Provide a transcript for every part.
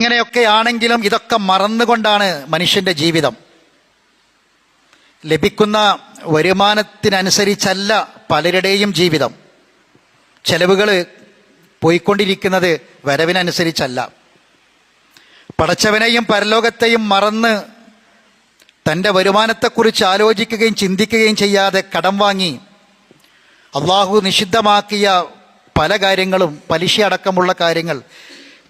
ഇങ്ങനെയൊക്കെ ആണെങ്കിലും ഇതൊക്കെ മറന്നുകൊണ്ടാണ് മനുഷ്യന്റെ ജീവിതം. ലഭിക്കുന്ന വരുമാനത്തിനനുസരിച്ചല്ല പലരുടെയും ജീവിതം. ചെലവുകൾ പോയിക്കൊണ്ടിരിക്കുന്നത് വരവിനനുസരിച്ചല്ല. പടച്ചവനെയും പരലോകത്തെയും മറന്ന് തന്റെ വരുമാനത്തെക്കുറിച്ച് ആലോചിക്കുകയും ചിന്തിക്കുകയും ചെയ്യാതെ കടം വാങ്ങി അള്ളാഹു നിഷിദ്ധമാക്കിയ പല കാര്യങ്ങളും പലിശ അടക്കമുള്ള കാര്യങ്ങൾ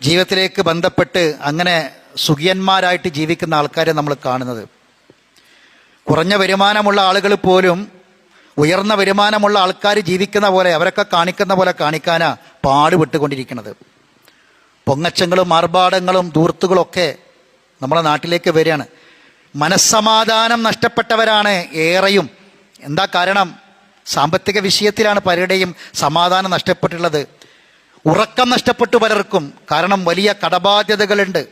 ജീവിതത്തിലേക്ക് ബന്ധപ്പെട്ട് അങ്ങനെ സുഖിയന്മാരായിട്ട് ജീവിക്കുന്ന ആൾക്കാരെ നമ്മൾ കാണുന്നത്. കുറഞ്ഞ വരുമാനമുള്ള ആളുകൾ പോലും ഉയർന്ന വരുമാനമുള്ള ആൾക്കാർ ജീവിക്കുന്ന പോലെ അവരൊക്കെ കാണിക്കുന്ന പോലെ കാണിക്കാനാ പാടുപെട്ടുകൊണ്ടിരിക്കുന്നത്. പൊങ്ങച്ചങ്ങളും ആർഭാടങ്ങളും ദൂർത്തുകളൊക്കെ നമ്മുടെ നാട്ടിലേക്ക് വരികയാണ്. മനസ്സമാധാനം നഷ്ടപ്പെട്ടവരാണ് ഏറെയും. എന്താ കാരണം? സാമ്പത്തിക വിഷയത്തിലാണ് പലരുടെയും സമാധാനം നഷ്ടപ്പെട്ടുള്ളത് ഉറക്കം നഷ്ടപ്പെട്ടു പലർക്കും. കാരണം വലിയ കടബാധ്യതകളുണ്ട്.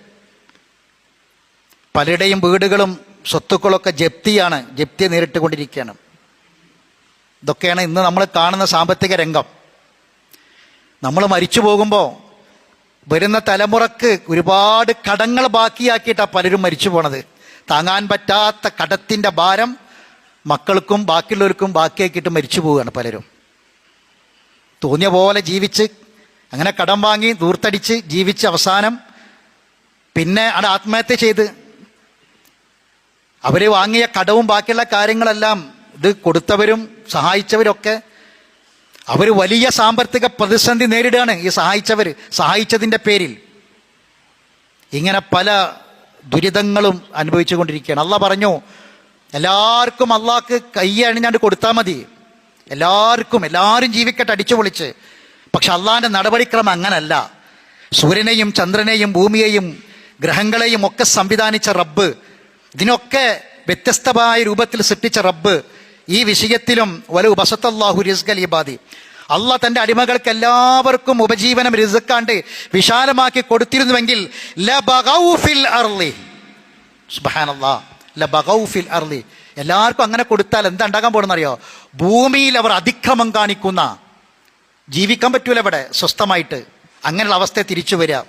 പലരുടെയും വീടുകളും സ്വത്തുക്കളൊക്കെ ജപ്തിയാണ്. ജപ്തി നേരിട്ട് കൊണ്ടിരിക്കുകയാണ് ഇതൊക്കെയാണ് ഇന്ന് നമ്മൾ കാണുന്ന സാമ്പത്തിക രംഗം. നമ്മൾ മരിച്ചു പോകുമ്പോൾ വരുന്ന തലമുറയ്ക്ക് ഒരുപാട് കടങ്ങൾ ബാക്കിയാക്കിയിട്ടാണ് പലരും മരിച്ചു പോണത്. താങ്ങാൻ പറ്റാത്ത കടത്തിന്റെ ഭാരം മക്കൾക്കും ബാക്കിയുള്ളവർക്കും ബാക്കിയാക്കിയിട്ട് മരിച്ചു പോവുകയാണ് പലരും. തോന്നിയ പോലെ ജീവിച്ച് അങ്ങനെ കടം വാങ്ങി ദൂർത്തടിച്ച് ജീവിച്ച് അവസാനം പിന്നെ അവിടെ ആത്മഹത്യ ചെയ്ത് അവർ വാങ്ങിയ കടവും ബാക്കിയുള്ള കാര്യങ്ങളെല്ലാം ഇത് കൊടുത്തവരും സഹായിച്ചവരൊക്കെ അവർ വലിയ സാമ്പത്തിക പ്രതിസന്ധി നേരിടുകയാണ് ഈ സഹായിച്ചവർ സഹായിച്ചതിന്റെ പേരിൽ. ഇങ്ങനെ പല ദുരിതങ്ങളും അനുഭവിച്ചു കൊണ്ടിരിക്കുകയാണ് അല്ല പറഞ്ഞു എല്ലാവർക്കും അള്ളാഹ്ക്ക് കൈ അണിഞ്ഞാണ്ട് കൊടുത്താൽ മതി. എല്ലാവർക്കും എല്ലാവരും ജീവിക്കട്ടെ അടിച്ചു പൊളിച്ച് പക്ഷെ അള്ളാഹിന്റെ നടപടിക്രമം അങ്ങനല്ല. സൂര്യനെയും ചന്ദ്രനെയും ഭൂമിയെയും ഗ്രഹങ്ങളെയും ഒക്കെ സംവിധാനിച്ച റബ്ബ് ഇതിനൊക്കെ വ്യത്യസ്തമായ രൂപത്തിൽ സൃഷ്ടിച്ച റബ്ബ് ഈ വിഷയത്തിലും വല ബസത്തല്ലാഹു റിസ്ഖൽ ഇബാദി. അള്ളാഹ് തന്റെ അടിമകൾക്ക് എല്ലാവർക്കും ഉപജീവനം റിസുക്കാണ്ട് വിശാലമാക്കി കൊടുത്തിരുന്നുവെങ്കിൽ എല്ലാവർക്കും അങ്ങനെ കൊടുത്താൽ എന്താ ഉണ്ടാകാൻ പോകണമെന്നറിയോ ഭൂമിയിൽ അവർ അതിക്രമം കാണിക്കുന്ന ജീവിക്കാൻ പറ്റൂല ഇവിടെ സ്വസ്ഥമായിട്ട്. അങ്ങനെയുള്ള അവസ്ഥയെ തിരിച്ചു വരിക.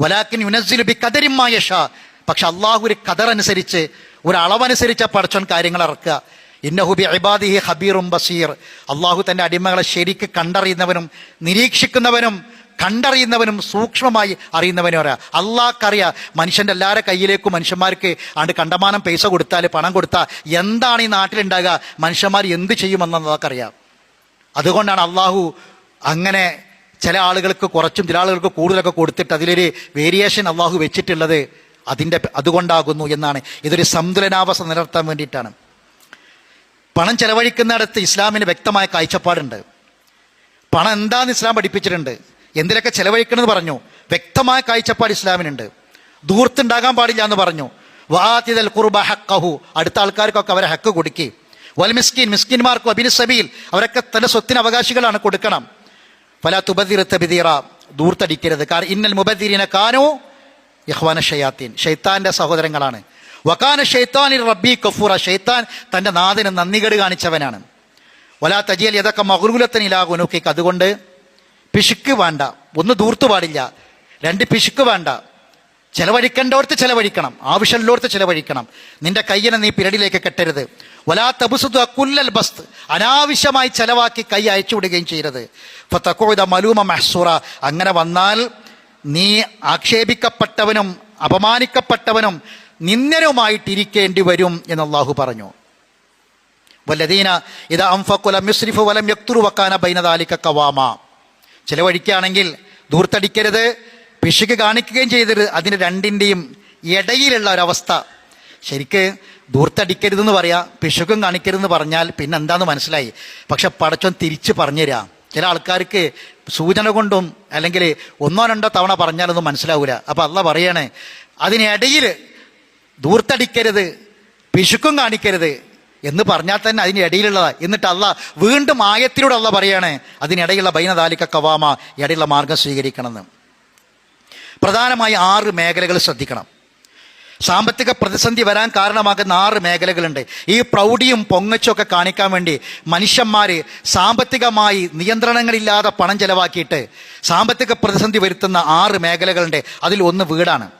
വലാക്കിൻ യുനസിലുബി കദരിമായ ഷാ പക്ഷെ അള്ളാഹു ഒരു കദർ അനുസരിച്ച് ഒരു അളവനുസരിച്ച് പടച്ചോൻ കാര്യങ്ങൾ ഇറക്കുക. ഇന്നഹുബി ഇബാദിഹി ഹബീറും ബസീർ. അള്ളാഹു തന്റെ അടിമകളെ ശരിക്ക് കണ്ടറിയുന്നവനും നിരീക്ഷിക്കുന്നവനും കണ്ടറിയുന്നവനും സൂക്ഷ്മമായി അറിയുന്നവനും അറിയാം. അള്ളാഹ്ക്കറിയാം മനുഷ്യന്റെ എല്ലാവരുടെ കയ്യിലേക്കും മനുഷ്യന്മാർക്ക് ആണ്ട് കണ്ടമാനം പൈസ കൊടുത്താൽ പണം കൊടുത്താൽ എന്താണ് ഈ നാട്ടിലുണ്ടാകുക? മനുഷ്യന്മാർ എന്ത് ചെയ്യുമെന്ന് അള്ളാഹ്ക്കറിയാം അതുകൊണ്ടാണ് അള്ളാഹു അങ്ങനെ ചില ആളുകൾക്ക് കുറച്ചും ചില ആളുകൾക്ക് കൂടുതലൊക്കെ കൊടുത്തിട്ട് അതിലൊരു വേരിയേഷൻ അള്ളാഹു വെച്ചിട്ടുള്ളത് അതിന്റെ അതുകൊണ്ടാകുന്നു എന്നാണ്. ഇതൊരു സന്തുലനാവസ്ഥ നിലനിർത്താൻ വേണ്ടിയിട്ടാണ്. പണം ചെലവഴിക്കുന്നിടത്ത് ഇസ്ലാമിന് വ്യക്തമായ കാഴ്ചപ്പാടുണ്ട്. പണം എന്താന്ന് ഇസ്ലാം പഠിപ്പിച്ചിട്ടുണ്ട്. എന്തിലൊക്കെ ചെലവഴിക്കണമെന്ന് പറഞ്ഞു. വ്യക്തമായ കാഴ്ചപ്പാട് ഇസ്ലാമിനുണ്ട്. ദൂർത്തുണ്ടാകാൻ പാടില്ല എന്ന് പറഞ്ഞു. വാതിദൽ കുർബ ഹക്കഹു അടുത്ത ആൾക്കാർക്കൊക്കെ അവരെ ഹക്ക് കൊടുക്കി. വൽ മിസ്കിൻ മിസ്കിന്മാർക്കും അബിന് സബീൽ അവരൊക്കെ തന്റെ സ്വത്തിന് അവകാശികളാണ് കൊടുക്കണം. തുബദിറത്ത് ബിദീറ ദൂർത്തടിക്കരുത്. കാരണം ഇന്നൽ മുബദ്ദീരിനെ കാനോ യഹ്വാന ഷയാത്തീൻ. ഷെയ്ത്താന്റെ സഹോദരങ്ങളാണ്. വക്കാന ഷെയ്ത്താനിൽ റബ്ബി കഫൂറ ഷെയ്ത്താൻ തന്റെ നാഥന് നന്ദികേട് കാണിച്ചവനാണ്. വലാ തജിയൽ ഇതൊക്കെ മകുർകുലത്തിനിലാകുനുക്കിക്ക് അതുകൊണ്ട് പിശുക്ക് വേണ്ട. ഒന്ന് ദൂർത്തു പാടില്ല. രണ്ട് പിശുക്ക് വേണ്ട. ചെലവഴിക്കേണ്ടോർത്ത് ചെലവഴിക്കണം. ആവശ്യമുള്ളോർത്ത് ചെലവഴിക്കണം. നിന്റെ കയ്യനെ നീ പിരടിലേക്ക് കെട്ടരുത്. വലാ തബുസുദ് ബസ്ത് അനാവശ്യമായി ചെലവാക്കി കൈ അയച്ചു വിടുകയും ചെയ്യരുത്. ഇപ്പൊ മലൂമ മെഹ്സൂറ. അങ്ങനെ വന്നാൽ നീ ആക്ഷേപിക്കപ്പെട്ടവനും അപമാനിക്കപ്പെട്ടവനും നിന്ദനുമായിട്ടിരിക്കേണ്ടി വരും എന്ന് അള്ളാഹു പറഞ്ഞു. വല്ലദീന ഇത് അംഫക്കുല മിസ്രിഫ് വലം യക്തുറു വക്കാന ബൈനദാലിക്ക കവാമ. ചിലവഴിക്കുകയാണെങ്കിൽ ദൂർത്തടിക്കരുത് പിശുക്ക് കാണിക്കുകയും ചെയ്തത് അതിന് രണ്ടിന്റെയും ഇടയിലുള്ള ഒരവസ്ഥ. ശരിക്ക് ദൂർത്തടിക്കരുതെന്ന് പറയാ പിശുക്കും കാണിക്കരുതെന്ന് പറഞ്ഞാൽ പിന്നെ എന്താന്ന് മനസ്സിലായി. പക്ഷെ പടച്ചോൻ തിരിച്ച് പറഞ്ഞുതരാം. ചില ആൾക്കാർക്ക് സൂചന കൊണ്ടും അല്ലെങ്കിൽ ഒന്നോ രണ്ടോ തവണ പറഞ്ഞാലൊന്നും മനസ്സിലാവൂല. അപ്പൊ അല്ല പറയണേ അതിനിടയിൽ ദൂർത്തടിക്കരുത് പിശുക്കും കാണിക്കരുത് എന്ന് പറഞ്ഞാൽ തന്നെ അതിനിടയിലുള്ളതാ. എന്നിട്ട് അല്ല വീണ്ടും ആയത്തിലൂടെ അല്ല പറയണേ അതിനിടയിലുള്ള ബൈനദാലിക്ക കവാമ ഇടയിലുള്ള മാർഗം സ്വീകരിക്കണമെന്ന്. പ്രധാനമായി ആറ് മേഖലകൾ ശ്രദ്ധിക്കണം. സാമ്പത്തിക പ്രതിസന്ധി വരാൻ കാരണമാകുന്ന ആറ് മേഖലകളുണ്ട്. ഈ പ്രൗഢിയും പൊങ്ങച്ചൊക്കെ കാണിക്കാൻ വേണ്ടി മനുഷ്യന്മാർ സാമ്പത്തികമായി നിയന്ത്രണങ്ങളില്ലാതെ പണം ചെലവാക്കിയിട്ട് സാമ്പത്തിക പ്രതിസന്ധി വരുത്തുന്ന ആറ് മേഖലകളുണ്ട്. അതിൽ ഒന്ന് വീടാണ്.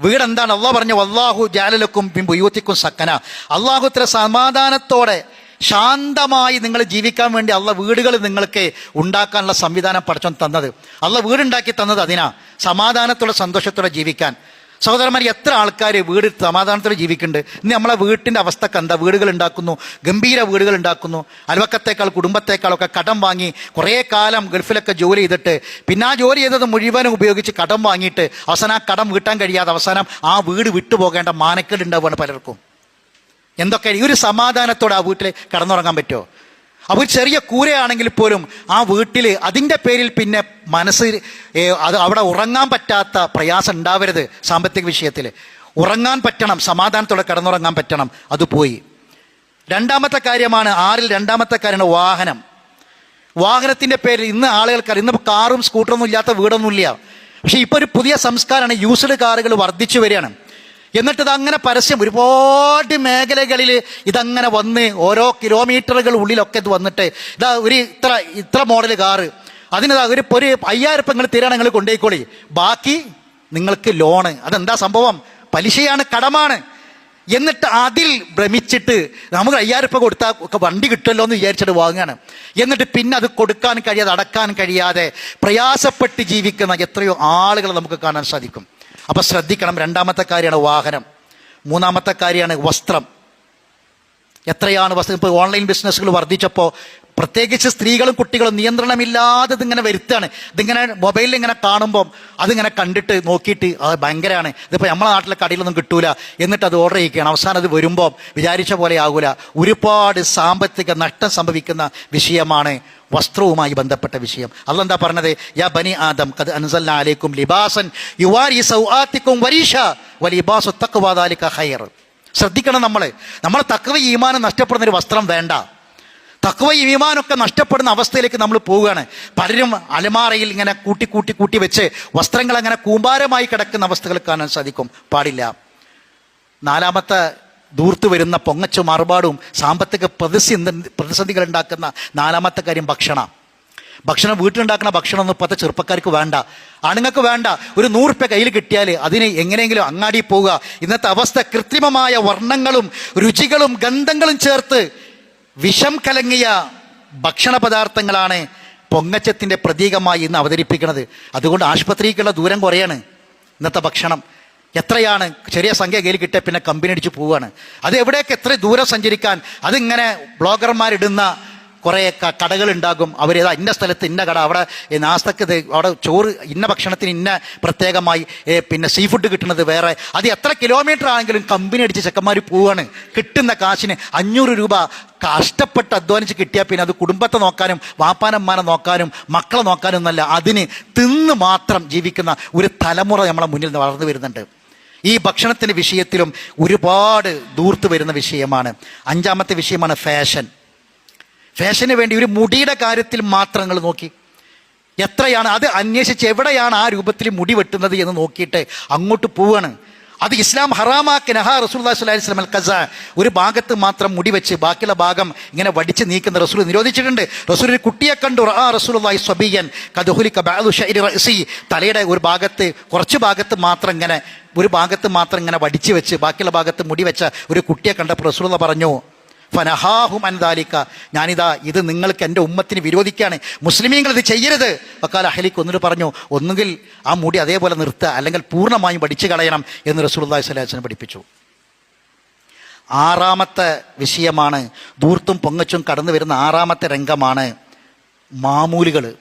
വീട് എന്താണ് അള്ളാഹ് പറഞ്ഞു അള്ളാഹു ജാലലക്കും ബുയൂത്തിക്കും സക്കന. അള്ളാഹു ഇത്ര സമാധാനത്തോടെ ശാന്തമായി നിങ്ങൾ ജീവിക്കാൻ വേണ്ടി അള്ള വീടുകൾ നിങ്ങൾക്ക് ഉണ്ടാക്കാനുള്ള സംവിധാനം പഠിച്ചോൻ തന്നത്. അള്ള വീടുണ്ടാക്കി തന്നത് അതിനാ. സമാധാനത്തോടെ സന്തോഷത്തോടെ ജീവിക്കാൻ. സഹോദരന്മാർ എത്ര ആൾക്കാർ വീട് സമാധാനത്തോടെ ജീവിക്കുന്നുണ്ട്? ഇന്ന് നമ്മളെ വീട്ടിന്റെ അവസ്ഥ എന്താ? വീടുകൾ ഉണ്ടാക്കുന്നു ഗംഭീര വീടുകൾ ഉണ്ടാക്കുന്നു. അയൽവക്കത്തേക്കാൾ കുടുംബത്തേക്കാളൊക്കെ കടം വാങ്ങി കുറേ കാലം ഗൾഫിലൊക്കെ ജോലി ചെയ്തിട്ട് പിന്നെ ആ ജോലി ചെയ്തത് മുഴുവനും ഉപയോഗിച്ച് കടം വാങ്ങിയിട്ട് അവസാനം ആ കടം വീട്ടാൻ കഴിയാതെ അവസാനം ആ വീട് വിട്ടുപോകേണ്ട മാനക്കേട് ഉണ്ടാവുകയാണ് പലർക്കും. എന്തൊക്കെ ഈ ഒരു സമാധാനത്തോടെ ആ വീട്ടിൽ കടന്നുറങ്ങാൻ പറ്റുമോ? അവർ ചെറിയ കൂരയാണെങ്കിൽ പോലും ആ വീട്ടിൽ അതിന്റെ പേരിൽ പിന്നെ മനസ്സ് അത് അവിടെ ഉറങ്ങാൻ പറ്റാത്ത പ്രയാസം ഉണ്ടാവരുത് സാമ്പത്തിക വിഷയത്തിൽ ഉറങ്ങാൻ പറ്റണം സമാധാനത്തോടെ കിടന്നുറങ്ങാൻ പറ്റണം അത് പോയി. രണ്ടാമത്തെ കാര്യമാണ് ആറിൽ രണ്ടാമത്തെ കാര്യമാണ് വാഹനം. വാഹനത്തിന്റെ പേരിൽ ഇന്ന് ആളുകൾക്ക് ഇന്ന് കാറും സ്കൂട്ടറൊന്നും ഇല്ലാത്ത വീടൊന്നുമില്ല. പക്ഷേ ഇപ്പോൾ ഒരു പുതിയ സംസ്കാരമാണ് യൂസ്ഡ് കാറുകൾ വർദ്ധിച്ചു വരികയാണ്. എന്നിട്ട് ഇതങ്ങനെ പരസ്യം ഒരുപാട് മേഖലകളിൽ ഇതങ്ങനെ വന്ന് ഓരോ കിലോമീറ്ററുകൾ ഉള്ളിലൊക്കെ ഇത് വന്നിട്ട് ഇതാ ഒരു ഇത്ര ഇത്ര മോഡൽ കാറ്. അതിന് ഒരു ഒരു അയ്യായിരം നിങ്ങൾ തീരാണ് നിങ്ങൾ കൊണ്ടുപോയിക്കോളി ബാക്കി നിങ്ങൾക്ക് ലോണ് അതെന്താ സംഭവം? പലിശയാണ് കടമാണ്. എന്നിട്ട് അതിൽ ഭ്രമിച്ചിട്ട് നമുക്ക് അയ്യായിരം രൂപ കൊടുത്താൽ ഒക്കെ വണ്ടി കിട്ടുമല്ലോ എന്ന് വിചാരിച്ചിട്ട് വാങ്ങുകയാണ് എന്നിട്ട് പിന്നെ അത് കൊടുക്കാൻ കഴിയാതെ അടക്കാൻ കഴിയാതെ പ്രയാസപ്പെട്ട് ജീവിക്കുന്ന എത്രയോ ആളുകളെ നമുക്ക് കാണാൻ സാധിക്കും. അപ്പൊ ശ്രദ്ധിക്കണം രണ്ടാമത്തെ കാര്യമാണ് വാഹനം. മൂന്നാമത്തെ കാര്യമാണ് വസ്ത്രം. എത്രയാണ് വസ്ത്രം? ഇപ്പോൾ ഓൺലൈൻ ബിസിനസ്സുകൾ വർദ്ധിച്ചപ്പോൾ പ്രത്യേകിച്ച് സ്ത്രീകളും കുട്ടികളും നിയന്ത്രണമില്ലാതെ ഇതിങ്ങനെ വരുത്താണ്. ഇതിങ്ങനെ മൊബൈലിൽ ഇങ്ങനെ കാണുമ്പോൾ അതിങ്ങനെ കണ്ടിട്ട് നോക്കിയിട്ട് അത് ഭയങ്കരമാണ്. ഇതിപ്പോൾ നമ്മളെ നാട്ടിലെ കടയിലൊന്നും കിട്ടൂല. എന്നിട്ട് അത് ഓർഡർ ചെയ്യിക്കുകയാണ് അവസാനം അത് വരുമ്പോൾ വിചാരിച്ച പോലെ ആകൂല. ഒരുപാട് സാമ്പത്തിക നഷ്ടം സംഭവിക്കുന്ന വിഷയമാണ് വസ്ത്രവുമായി ബന്ധപ്പെട്ട വിഷയം. അല്ലെന്താ പറഞ്ഞത്? യാ ബനി ആദം കത് അൻസല്ല അലൈക്കും ലിബാസൻ യുവാരി സൗആത്തിക്കും വരീഷ വലിബാസു തക്വാദാലിക ഹയർ ശ്രദ്ധിക്കണം നമ്മൾ നമ്മൾ തക്കവ ഈമാനം നഷ്ടപ്പെടുന്ന ഒരു വസ്ത്രം വേണ്ട. തക്കവ ഈമാനൊക്കെ നഷ്ടപ്പെടുന്ന അവസ്ഥയിലേക്ക് നമ്മൾ പോവുകയാണ്. പലരും അലമാറയിൽ ഇങ്ങനെ കൂട്ടി കൂട്ടി കൂട്ടി വെച്ച് വസ്ത്രങ്ങൾ അങ്ങനെ കൂമ്പാരമായി കിടക്കുന്ന അവസ്ഥകൾ കാണാൻ സാധിക്കും. പാടില്ല. നാലാമത്തെ ദൂർത്ത് വരുന്ന പൊങ്ങച്ച മറുപാടും സാമ്പത്തിക പ്രതിസന്ധി പ്രതിസന്ധികൾ ഉണ്ടാക്കുന്ന നാലാമത്തെ കാര്യം ഭക്ഷണം. ഭക്ഷണം വീട്ടിലുണ്ടാക്കുന്ന ഭക്ഷണം ഒന്നും ഇപ്പോഴത്തെ ചെറുപ്പക്കാർക്ക് വേണ്ട. ആണുങ്ങൾക്ക് വേണ്ട. ഒരു നൂറുപ്യ കയ്യിൽ കിട്ടിയാൽ അതിന് എങ്ങനെയെങ്കിലും അങ്ങാടി പോവുക. ഇന്നത്തെ അവസ്ഥ കൃത്രിമമായ വർണങ്ങളും രുചികളും ഗന്ധങ്ങളും ചേർത്ത് വിഷം കലങ്ങിയ ഭക്ഷണ പദാർത്ഥങ്ങളാണ് പൊങ്ങച്ചത്തിന്റെ പ്രതീകമായി ഇന്ന് അവതരിപ്പിക്കുന്നത്. അതുകൊണ്ട് ആശുപത്രിക്കുള്ള ദൂരം കുറയാണ് ഇന്നത്തെ ഭക്ഷണം. എത്രയാണ് ചെറിയ സംഖ്യ കയ്യിൽ കിട്ടിയ പിന്നെ കമ്പനി അടിച്ച് പോവുകയാണ് അത് എവിടേക്ക് എത്ര ദൂരം സഞ്ചരിക്കാൻ അതിങ്ങനെ ബ്ലോഗർമാരിടുന്ന കുറേ കടകൾ ഉണ്ടാകും അവരേതാ ഇന്ന സ്ഥലത്ത് ഇന്ന കട അവിടെ നാസ്തക്ക് അവിടെ ചോറ് ഇന്ന ഭക്ഷണത്തിന് ഇന്ന പ്രത്യേകമായി പിന്നെ സീ ഫുഡ് കിട്ടുന്നത് വേറെ. അത് എത്ര കിലോമീറ്റർ ആണെങ്കിലും കമ്പനി അടിച്ച് ചെക്കന്മാർ പോവാണ്. കിട്ടുന്ന കാശിന് അഞ്ഞൂറ് രൂപ കഷ്ടപ്പെട്ട് അധ്വാനിച്ച് കിട്ടിയാൽ പിന്നെ അത് കുടുംബത്തെ നോക്കാനും വാപ്പാനമ്മാനെ നോക്കാനും മക്കളെ നോക്കാനും എന്നല്ല അതിന് തിന്ന് മാത്രം ജീവിക്കുന്ന ഒരു തലമുറ നമ്മളെ മുന്നിൽ വളർന്നു വരുന്നുണ്ട്. ഈ ഭക്ഷണത്തിന്റെ വിഷയത്തിലും ഒരുപാട് ദൂർത്ത് വരുന്ന വിഷയമാണ്. അഞ്ചാമത്തെ വിഷയമാണ് ഫാഷൻ ഫാഷന് വേണ്ടി ഒരു മുടിയുടെ കാര്യത്തിൽ മാത്രം നിങ്ങൾ നോക്കി. എത്രയാണ്? അത് അന്വേഷിച്ച് എവിടെയാണ് ആ രൂപത്തിൽ മുടി വെട്ടുന്നത് എന്ന് നോക്കിയിട്ട് അങ്ങോട്ട് പോവാണ്. അത് ഇസ്ലാം ഹറാമാക്കി. നഹ റസൂൽ സ്വലൈഹി സ്വലം അൽ ഖസ ഒരു ഭാഗത്ത് മാത്രം മുടി വെച്ച് ബാക്കിയുള്ള ഭാഗം ഇങ്ങനെ വടിച്ച് നീക്കുന്ന റസൂൽ നിരോധിച്ചിട്ടുണ്ട്. റസൂൽ ഒരു കുട്ടിയെ കണ്ടു. ആ റസൂലി സ്വബിയൻ ഷൈരി റഅസി. തലയുടെ ഒരു ഭാഗത്ത് കുറച്ച് ഭാഗത്ത് മാത്രം ഇങ്ങനെ ഒരു ഭാഗത്ത് മാത്രം ഇങ്ങനെ വടിച്ച് വെച്ച് ബാക്കിയുള്ള ഭാഗത്ത് മുടി വെച്ച ഒരു കുട്ടിയെ കണ്ടപ്പോൾ റസൂൽ പറഞ്ഞു ഫനഹാഹും അൻദാലിക്ക ഞാനിതാ ഇത് നിങ്ങൾക്ക് എന്റെ ഉമ്മത്തിന് വിരോധിക്കുകയാണ്. മുസ്ലിമീങ്ങൾ ഇത് ചെയ്യരുത്. വക്കാൽ അഹലിക്ക് ഒന്നിട്ട് പറഞ്ഞു ഒന്നുകിൽ ആ മുടി അതേപോലെ നിർത്തുക അല്ലെങ്കിൽ പൂർണമായും പഠിച്ചു കളയണം എന്ന് അലൈഹി വസല്ലം പഠിപ്പിച്ചു. ആറാമത്തെ വിഷയമാണ് ദൂർത്തും പൊങ്ങച്ചും കടന്നു വരുന്ന ആറാമത്തെ രംഗമാണ് മാമൂലുകൾ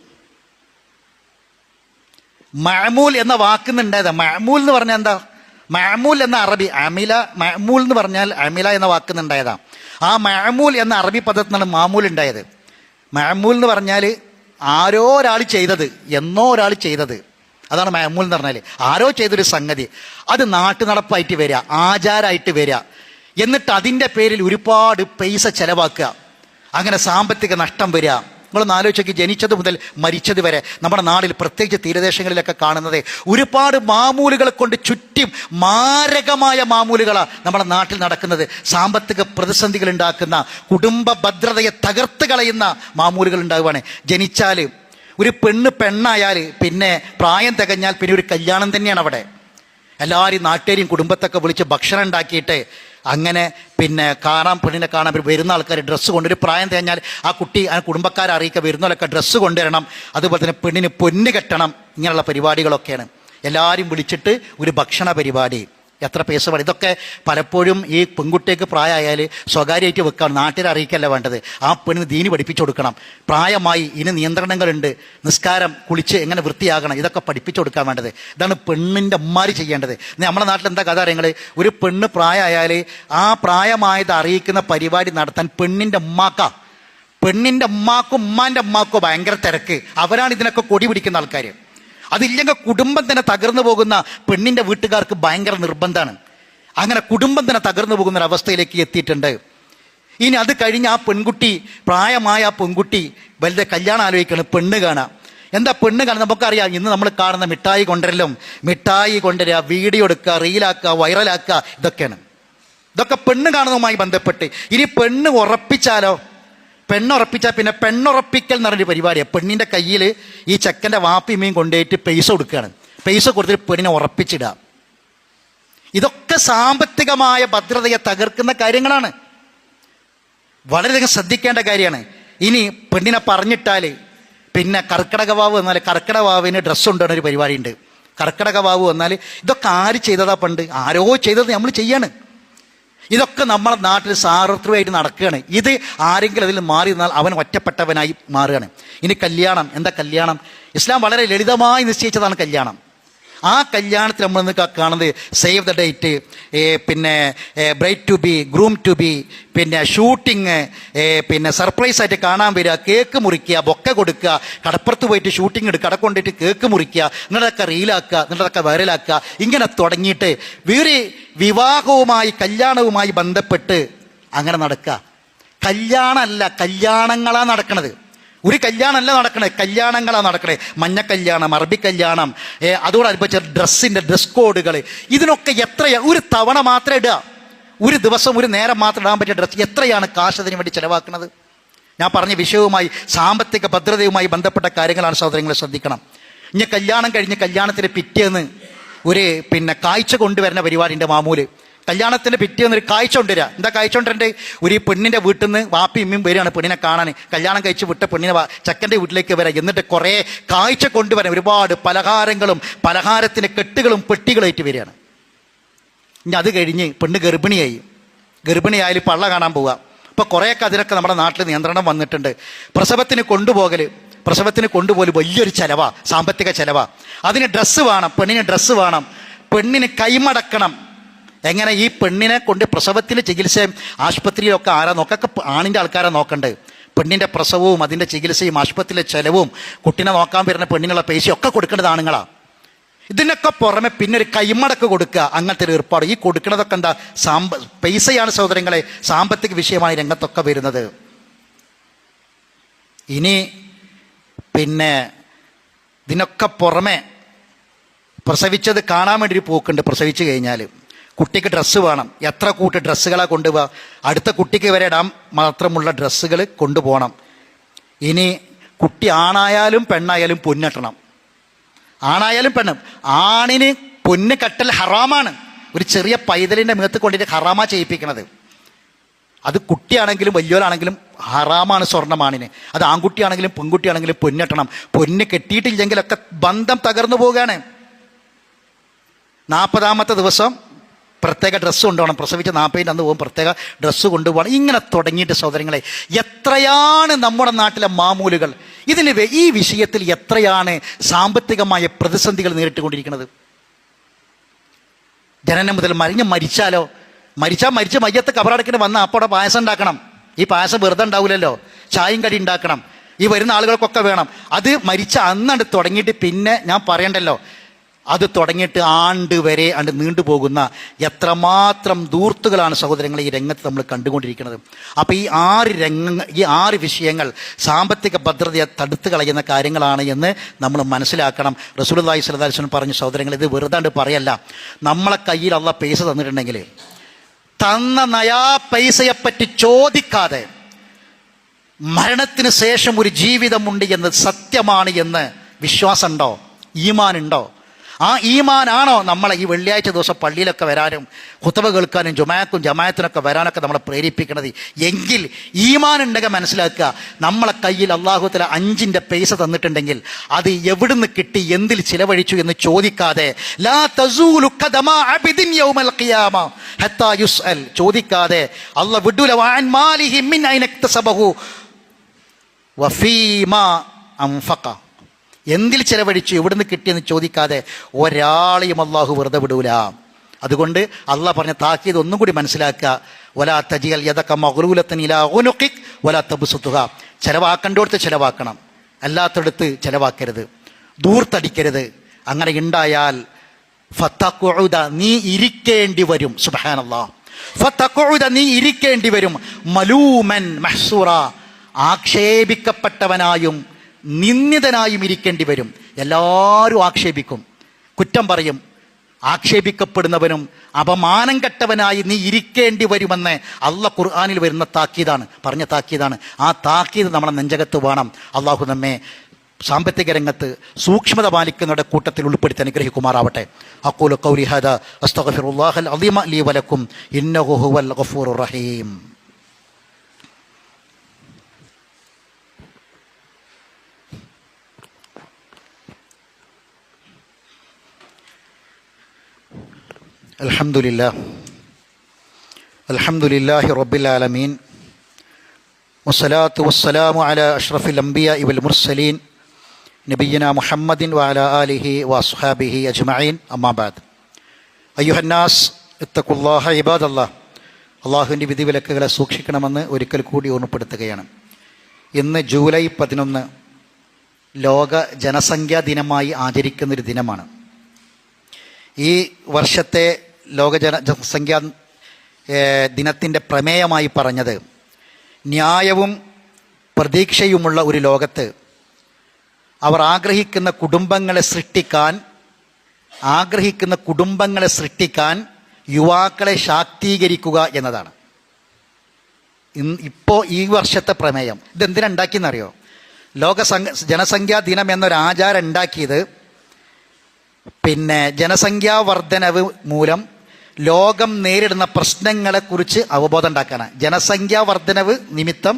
മാമൂൽ എന്ന വാക്കുന്നുണ്ടായത് മാമൂൽ എന്ന് പറഞ്ഞാൽ എന്താ? മാമൂൽ എന്ന അറബി അമില മാമൂൽ എന്ന് പറഞ്ഞാൽ അമില എന്ന വാക്കുന്നുണ്ടായതാ ആ മഅമൂൽ എന്ന അറബി പദത്തിനാണ് മാമൂൽ ഉണ്ടായത്. മഅമൂൽ എന്ന് പറഞ്ഞാൽ ആരോ ഒരാൾ ചെയ്തത് എന്നോ ഒരാൾ ചെയ്തത്. അതാണ് മഅമൂൽ എന്ന് പറഞ്ഞാൽ ആരോ ചെയ്തൊരു സംഗതി. അത് നാട്ടു നടപ്പായിട്ട് വരിക ആചാരമായിട്ട് വരിക. എന്നിട്ട് അതിന്റെ പേരിൽ ഒരുപാട് പൈസ ചെലവാക്കുക. അങ്ങനെ സാമ്പത്തിക നഷ്ടം വരിക. നിങ്ങളൊന്ന് ആലോചിച്ചൊക്കെ ജനിച്ചത് മുതൽ മരിച്ചത് വരെ നമ്മുടെ നാടിൽ പ്രത്യേകിച്ച് തീരദേശങ്ങളിലൊക്കെ കാണുന്നത് ഒരുപാട് മാമൂലുകളെ കൊണ്ട് ചുറ്റും മാരകമായ മാമൂലുകളാണ് നമ്മുടെ നാട്ടിൽ നടക്കുന്നത്. സാമ്പത്തിക പ്രതിസന്ധികൾ ഉണ്ടാക്കുന്ന കുടുംബ ഭദ്രതയെ തകർത്ത് കളയുന്ന മാമൂലുകൾ ഉണ്ടാവുകയാണ്. ജനിച്ചാൽ ഒരു പെണ്ണ് പെണ്ണായാൽ പിന്നെ പ്രായം തികഞ്ഞാൽ പിന്നെ ഒരു കല്യാണം തന്നെയാണ് അവിടെ. എല്ലാവരും നാട്ടുകാരെയും കുടുംബത്തൊക്കെ വിളിച്ച് ഭക്ഷണം ഉണ്ടാക്കിയിട്ട് അങ്ങനെ പിന്നെ കാണാൻ പെണ്ണിനെ കാണാൻ വരും- വരുന്ന ആൾക്കാർ ഡ്രസ്സ് കൊണ്ടൊരു പ്രായം തേഞ്ഞാൽ ആ കുട്ടി ആ കുടുംബക്കാരെ അറിയിക്കുക വരുന്നവരൊക്കെ ഡ്രസ്സ് കൊണ്ടുവരണം. അതുപോലെ തന്നെ പെണ്ണിന് പൊന്ന് കെട്ടണം. ഇങ്ങനെയുള്ള പരിപാടികളൊക്കെയാണ്. എല്ലാവരും വിളിച്ചിട്ട് ഒരു ഭക്ഷണ പരിപാടി എത്ര പൈസ വേണം? ഇതൊക്കെ പലപ്പോഴും ഈ പെൺകുട്ടിക്ക് പ്രായമായാൽ സ്വകാര്യമായിട്ട് വെക്കാൻ നാട്ടിൽ അറിയിക്കല്ല വേണ്ടത്? ആ പെണ്ണിന് ദീനി പഠിപ്പിച്ചു കൊടുക്കണം. പ്രായമായി ഇനി നിയന്ത്രണങ്ങളുണ്ട്. നിസ്കാരം കുളിച്ച് എങ്ങനെ വൃത്തിയാകണം? ഇതൊക്കെ പഠിപ്പിച്ചു കൊടുക്കാൻ വേണ്ടത്. ഇതാണ് പെണ്ണിന്റെ അമ്മാരി ചെയ്യേണ്ടത്. നമ്മുടെ നാട്ടിൽ എന്താ കഥ അറിയങ്ങൾ ഒരു പെണ്ണ് പ്രായമായാൽ ആ പ്രായമായത് അറിയിക്കുന്ന പരിപാടി നടത്താൻ പെണ്ണിന്റെ ഉമ്മാക്ക. പെണ്ണിന്റെ ഉമ്മാക്കും ഉമ്മാന്റെ അമ്മാക്കും ഭയങ്കര തിരക്ക്. അവരാണ് ഇതിനൊക്കെ കൊടി പിടിക്കുന്ന ആൾക്കാർ അതില്ലെങ്കിൽ കുടുംബം തന്നെ തകർന്നു പോകുന്ന പെണ്ണിന്റെ വീട്ടുകാർക്ക് ഭയങ്കര നിർബന്ധമാണ്. അങ്ങനെ കുടുംബം തന്നെ തകർന്നു പോകുന്ന ഒരു അവസ്ഥയിലേക്ക് എത്തിയിട്ടുണ്ട്. ഇനി അത് കഴിഞ്ഞ് ആ പെൺകുട്ടി പ്രായമായ ആ പെൺകുട്ടി വലുതെ കല്യാണം ആലോചിക്കണം പെണ്ണ് കാണാം. എന്താ പെണ്ണ് കാണാൻ നമുക്കറിയാം ഇന്ന് നമ്മൾ കാണുന്ന മിഠായി കൊണ്ടുവരലും മിഠായി കൊണ്ടുവരിക വീഡിയോ എടുക്കുക റീലാക്കുക വൈറലാക്കുക ഇതൊക്കെയാണ്. ഇതൊക്കെ പെണ്ണ് കാണുന്നതുമായി ബന്ധപ്പെട്ട്. ഇനി പെണ്ണ് ഉറപ്പിച്ചാലോ? പെണ്ണുറപ്പിച്ചാൽ പിന്നെ പെണ്ണുറപ്പിക്കൽ എന്ന് പറഞ്ഞൊരു പരിപാടിയാണ് പെണ്ണിന്റെ കയ്യിൽ ഈ ചെക്കന്റെ വാപ്പിമ്മയും കൊണ്ടുപോയിട്ട് പൈസ കൊടുക്കുകയാണ്. പൈസ കൊടുത്തിട്ട് പെണ്ണിനെ ഉറപ്പിച്ചിടുക. ഇതൊക്കെ സാമ്പത്തികമായ ഭദ്രതയെ തകർക്കുന്ന കാര്യങ്ങളാണ്. വളരെയധികം ശ്രദ്ധിക്കേണ്ട കാര്യമാണ്. ഇനി പെണ്ണിനെ പറഞ്ഞിട്ടാൽ പിന്നെ കർക്കിടക വാവ് എന്നാൽ കർക്കിടക വാവിന് ഡ്രസ്സ് കൊണ്ടുവരുന്ന ഒരു പരിപാടിയുണ്ട് കർക്കിടക വാവ് എന്നാൽ ഇതൊക്കെ ആര് ചെയ്തതാ പണ്ട്? ആരോ ചെയ്തത് നമ്മൾ ചെയ്യാണ്. ഇതൊക്കെ നമ്മുടെ നാട്ടിൽ സാർവത്രികമായിട്ട് നടക്കുകയാണ്. ഇത് ആരെങ്കിലും അതിൽ മാറി നിന്നാൽ അവൻ ഒറ്റപ്പെട്ടവനായി മാറുകയാണ്. ഇനി കല്യാണം. എന്താ കല്യാണം? ഇസ്ലാം വളരെ ലളിതമായി നിശ്ചയിച്ചതാണ് കല്യാണം. ആ കല്യാണത്തിൽ നമ്മൾ ഇന്ന് കാണുന്നത് സേവ് ദ ഡേറ്റ് പിന്നെ bride to be groom to be പിന്നെ ഷൂട്ടിങ് പിന്നെ സർപ്രൈസ് ആയിട്ട് കാണാൻ വരിക കേക്ക് മുറിക്കുക ബൊക്ക കൊടുക്കുക കടപ്പുറത്ത് പോയിട്ട് ഷൂട്ടിംഗ് എടുക്കുക കട കൊണ്ടിട്ട് കേക്ക് മുറിക്കുക നിങ്ങളതൊക്കെ റീലാക്കുക നിങ്ങളതൊക്കെ വൈറലാക്കുക ഇങ്ങനെ തുടങ്ങിയിട്ട് വേറെ വിവാഹവുമായി കല്യാണവുമായി ബന്ധപ്പെട്ട് അങ്ങനെ നടക്കുക. കല്യാണമല്ല കല്യാണങ്ങളാണ് നടക്കണത്. ഒരു കല്യാണമല്ല നടക്കണേ കല്യാണങ്ങളാണ് നടക്കണേ. മഞ്ഞ കല്യാണം അറബി കല്യാണം അതോടനുബന്ധിച്ച ഡ്രസ്സിന്റെ ഡ്രസ് കോഡുകൾ ഇതിനൊക്കെ എത്ര ഒരു തവണ മാത്രമേ ഇടുക. ഒരു ദിവസം ഒരു നേരം മാത്രം ഇടാൻ പറ്റിയ ഡ്രസ്സ് എത്രയാണ് കാശ് വേണ്ടി ചിലവാക്കുന്നത്? ഞാൻ പറഞ്ഞ വിഷയവുമായി സാമ്പത്തിക ഭദ്രതയുമായി ബന്ധപ്പെട്ട കാര്യങ്ങളാണ് സഹോദരങ്ങളെ ശ്രദ്ധിക്കണം. ഇനി കല്യാണം കഴിഞ്ഞ് കല്യാണത്തിന് പിറ്റേന്ന് ഒരു പിന്നെ കാഴ്ച കൊണ്ടുവരുന്ന പരിപാടിന്റെ മാമൂൽ. കല്യാണത്തിന് പിറ്റേന്ന് ഒരു കാഴ്ച കൊണ്ടുവരിക എന്താ കാഴ്ച കൊണ്ടുവരണ്ടേ ഒരു പെണ്ണിന്റെ വീട്ടിൽ നിന്ന് വാപ്പി ഇമ്മയും വരികയാണ് പെണ്ണിനെ കാണാൻ. കല്യാണം കഴിച്ച് വിട്ട പെണ്ണിനെ ചെക്കന്റെ വീട്ടിലേക്ക് വരാം എന്നിട്ട് കുറേ കാഴ്ച കൊണ്ടുവരാൻ ഒരുപാട് പലഹാരങ്ങളും പലഹാരത്തിന് കെട്ടുകളും പെട്ടികളായിട്ട് വരികയാണ്. ഇനി അത് കഴിഞ്ഞ് പെണ്ണ് ഗർഭിണിയായി. ഗർഭിണിയായാലും പള്ള കാണാൻ പോവുക. ഇപ്പോൾ കുറേയൊക്കെ അതിനൊക്കെ നമ്മുടെ നാട്ടിൽ നിയന്ത്രണം വന്നിട്ടുണ്ട്. പ്രസവത്തിന് കൊണ്ടുപോകൽ പ്രസവത്തിന് കൊണ്ടുപോകൽ വലിയൊരു ചിലവാ സാമ്പത്തിക ചിലവാ. അതിന് ഡ്രസ്സ് വേണം പെണ്ണിന് ഡ്രസ്സ് വേണം. പെണ്ണിന് കൈമടക്കണം. എങ്ങനെ ഈ പെണ്ണിനെ കൊണ്ട് പ്രസവത്തിൽ ചികിത്സയും ആശുപത്രിയിലൊക്കെ ആരാ നോക്കൊക്കെ ആണിന്റെ ആൾക്കാരെ നോക്കണ്ടേ. പെണ്ണിന്റെ പ്രസവവും അതിന്റെ ചികിത്സയും ആശുപത്രിയിലെ ചെലവും കുട്ടിനെ നോക്കാൻ വരുന്ന പെണ്ണിനുള്ള പൈസയും ഒക്കെ കൊടുക്കേണ്ടത് ആണുങ്ങളാണ് ഇതിനൊക്കെ പുറമെ പിന്നെ ഒരു കൈമടക്ക് കൊടുക്കുക അങ്ങനത്തെ ഒരു ഏർപ്പാട്. ഈ കൊടുക്കുന്നതൊക്കെ എന്താ? സാമ്പ പൈസയാണ് സഹോദരങ്ങളെ. സാമ്പത്തിക വിഷയമായി രംഗത്തൊക്കെ വരുന്നത്. ഇനി പിന്നെ ഇതിനൊക്കെ പുറമെ പ്രസവിച്ചത് കാണാൻ വേണ്ടി ഒരു പോക്കുണ്ട് പ്രസവിച്ചു കഴിഞ്ഞാൽ കുട്ടിക്ക് ഡ്രസ്സ് വേണം. എത്ര കൂട്ട് ഡ്രസ്സുകളാണ് കൊണ്ടുപോകുക അടുത്ത കുട്ടിക്ക് വരെ ഇടാൻ മാത്രമുള്ള ഡ്രസ്സുകൾ കൊണ്ടുപോകണം. ഇനി കുട്ടി ആണായാലും പെണ്ണായാലും പൊന്നിട്ടണം ആണായാലും പെണ്ണും. ആണിന് പൊന്ന് കെട്ടൽ ഹറാമാണ്. ഒരു ചെറിയ പൈതലിന്റെ മുഖത്ത് കൊണ്ടിട്ട് ഹറാമാ ചെയ്യിപ്പിക്കണത്. അത് കുട്ടിയാണെങ്കിലും വലിയവരാണെങ്കിലും ഹറാമാണ് സ്വർണമാണിന് അത് ആൺകുട്ടിയാണെങ്കിലും പെൺകുട്ടിയാണെങ്കിലും പൊന്നെട്ടണം പൊന്ന് കെട്ടിയിട്ടില്ലെങ്കിലൊക്കെ ബന്ധം തകർന്നു പോവുകയാണ്. നാൽപ്പതാമത്തെ ദിവസം പ്രത്യേക ഡ്രസ്സ് കൊണ്ടുപോകണം. പ്രസവിച്ച നാൽപ്പതിന്റെ അന്ന് പോകും പ്രത്യേക ഡ്രസ്സ് കൊണ്ടുപോകണം. ഇങ്ങനെ തുടങ്ങിയിട്ട് സഹോദരങ്ങളെ എത്രയാണ് നമ്മുടെ നാട്ടിലെ മാമൂലുകൾ? ഇതിന് ഈ വിഷയത്തിൽ എത്രയാണ് സാമ്പത്തികമായ പ്രതിസന്ധികൾ നേരിട്ടുകൊണ്ടിരിക്കുന്നത്? ജനനം മുതൽ മരിഞ്ഞ് മരിച്ചാലോ? മരിച്ചാൽ മരിച്ച് മയ്യത്ത് കബറടക്കിന് വന്ന അപ്പോടെ പായസം ഉണ്ടാക്കണം. ഈ പായസം വെറുതെ ഉണ്ടാവില്ലല്ലോ ചായയും കടി ഉണ്ടാക്കണം. ഈ വരുന്ന ആളുകൾക്കൊക്കെ വേണം. അത് മരിച്ച അന്നണ്ട് തുടങ്ങിയിട്ട് പിന്നെ ഞാൻ പറയണ്ടല്ലോ. അത് തുടങ്ങിയിട്ട് ആണ്ട് വരെ അണ്ട് നീണ്ടുപോകുന്ന എത്രമാത്രം ദൂർത്തുകളാണ് സഹോദരങ്ങളെ ഈ രംഗത്ത് നമ്മൾ കണ്ടുകൊണ്ടിരിക്കുന്നത്. അപ്പോൾ ഈ ആറ് രംഗ ഈ ആറ് വിഷയങ്ങൾ സാമ്പത്തിക ഭദ്രതയെ തടുത്തു കളയുന്ന കാര്യങ്ങളാണ് എന്ന് നമ്മൾ മനസ്സിലാക്കണം. സ്വല്ലല്ലാഹി അലൈഹി പറഞ്ഞ സഹോദരങ്ങൾ ഇത് വെറുതാണ്ട് പറയല്ല. നമ്മളെ കയ്യിൽ അള്ള പൈസ തന്നിട്ടുണ്ടെങ്കിൽ തന്ന നയാ പൈസയെപ്പറ്റി ചോദിക്കാതെ മരണത്തിന് ശേഷം ഒരു ജീവിതമുണ്ട് എന്ന് സത്യമാണ് എന്ന് വിശ്വാസമുണ്ടോ? ഈമാനുണ്ടോ? ആ ഈമാനാണോ നമ്മളെ ഈ വെള്ളിയാഴ്ച ദിവസം പള്ളിയിലൊക്കെ വരാനും കുത്തവ കേൾക്കാനും ജുമാക്കും ജമായത്തിനൊക്കെ വരാനൊക്കെ നമ്മളെ പ്രേരിപ്പിക്കണത്? എങ്കിൽ ഈമാൻ ഉണ്ടെങ്കിൽ മനസ്സിലാക്കുക നമ്മളെ കയ്യിൽ അള്ളാഹുത്തല അഞ്ചിന്റെ പൈസ തന്നിട്ടുണ്ടെങ്കിൽ അത് എവിടുന്ന് കിട്ടി എന്തിൽ ചിലവഴിച്ചു എന്ന് ചോദിക്കാതെ ലാ ചോദിക്കാതെ അല്ല വിഡുല മാലിഹി മിൻ എന്തിൽ ചെലവഴിച്ചു എവിടുന്ന് കിട്ടിയെന്ന് ചോദിക്കാതെ ഒരാളെയും അള്ളാഹു വെറുതെ വിടൂല. അതുകൊണ്ട് അള്ളാഹ് പറഞ്ഞ താക്കീത് ഒന്നും കൂടി മനസ്സിലാക്കുക. ഒലാ തജിയൽ യഥക്കം മഹറൂലത്തിനില ഓനൊക്കിക് ഒലാ തബുസുത്തുക ചെലവാക്കേണ്ടടുത്ത് ചിലവാക്കണം. അല്ലാത്തടത്ത് ചിലവാക്കരുത്. ദൂർത്തടിക്കരുത് അങ്ങനെ ഉണ്ടായാൽ ഫത്തക്കുഴുത നീ ഇരിക്കേണ്ടി വരും. സുബാനല്ലാ ഫത്തക്കുഴുത നീ ഇരിക്കേണ്ടി വരും. മലൂമൻ മഹ്സൂറ. ആക്ഷേപിക്കപ്പെട്ടവനായും നിന്ദിതനായും ഇരിക്കേണ്ടി വരും എല്ലാവരും ആക്ഷേപിക്കും. കുറ്റം പറയും. ആക്ഷേപിക്കപ്പെടുന്നവനും അപമാനം കെട്ടവനായി നീ ഇരിക്കേണ്ടി വരുമെന്ന് അള്ള ഖുർആാനിൽ വരുന്ന താക്കീതാണ്. പറഞ്ഞ താക്കീതാണ്. ആ താക്കീത് നമ്മളെ നെഞ്ചകത്ത് വേണം. അള്ളാഹു നമ്മെ സാമ്പത്തിക രംഗത്ത് സൂക്ഷ്മത പാലിക്കുന്നവരുടെ കൂട്ടത്തിൽ ഉൾപ്പെടുത്തി അനുഗ്രഹിക്കുമാറാവട്ടെ. അക്കൂല കൗലിഹദ അസ്തഫിറുല്ലാഹൽ അലീമ ലീ വലക്കും. ഇന്നഹുവൽ ഹുവൽ റഹീം. الحمد لله الحمد لله رب العالمين والصلاة والسلام على أشرف الأنبياء والمرسلين نبينا محمد وعلى آله وأصحابه أجمعين أما بعد أيها الناس اتقوا الله عباد الله അള്ളാഹുവിൻ്റെ വിധിവിലക്കുകളെ സൂക്ഷിക്കണമെന്ന് ഒരിക്കൽ കൂടി ഓർമ്മപ്പെടുത്തുകയാണ് ഇന്ന് ജൂലൈ പതിനൊന്ന് ലോക ജനസംഖ്യാ ദിനമായി ആചരിക്കുന്നൊരു ദിനമാണ് ഈ വർഷത്തെ ലോക ജന ജനസംഖ്യാ ദിനത്തിന്റെ പ്രമേയമായി പറഞ്ഞത് ന്യായവും പ്രതീക്ഷയുമുള്ള ഒരു ലോകത്ത് അവർ ആഗ്രഹിക്കുന്ന കുടുംബങ്ങളെ സൃഷ്ടിക്കാൻ ആഗ്രഹിക്കുന്ന കുടുംബങ്ങളെ സൃഷ്ടിക്കാൻ യുവാക്കളെ ശാക്തീകരിക്കുക എന്നതാണ്. ഇപ്പോൾ ഈ വർഷത്തെ പ്രമേയം. ഇതെന്തിനുണ്ടാക്കിയെന്നറിയോ? ലോക ജനസംഖ്യാ ദിനം എന്നൊരു ആചാരം ഉണ്ടാക്കിയത് പിന്നെ ജനസംഖ്യാ വർധനവ് മൂലം ലോകം നേരിടുന്ന പ്രശ്നങ്ങളെക്കുറിച്ച് അവബോധം ഉണ്ടാക്കാനാണ്. ജനസംഖ്യാ വർധനവ് നിമിത്തം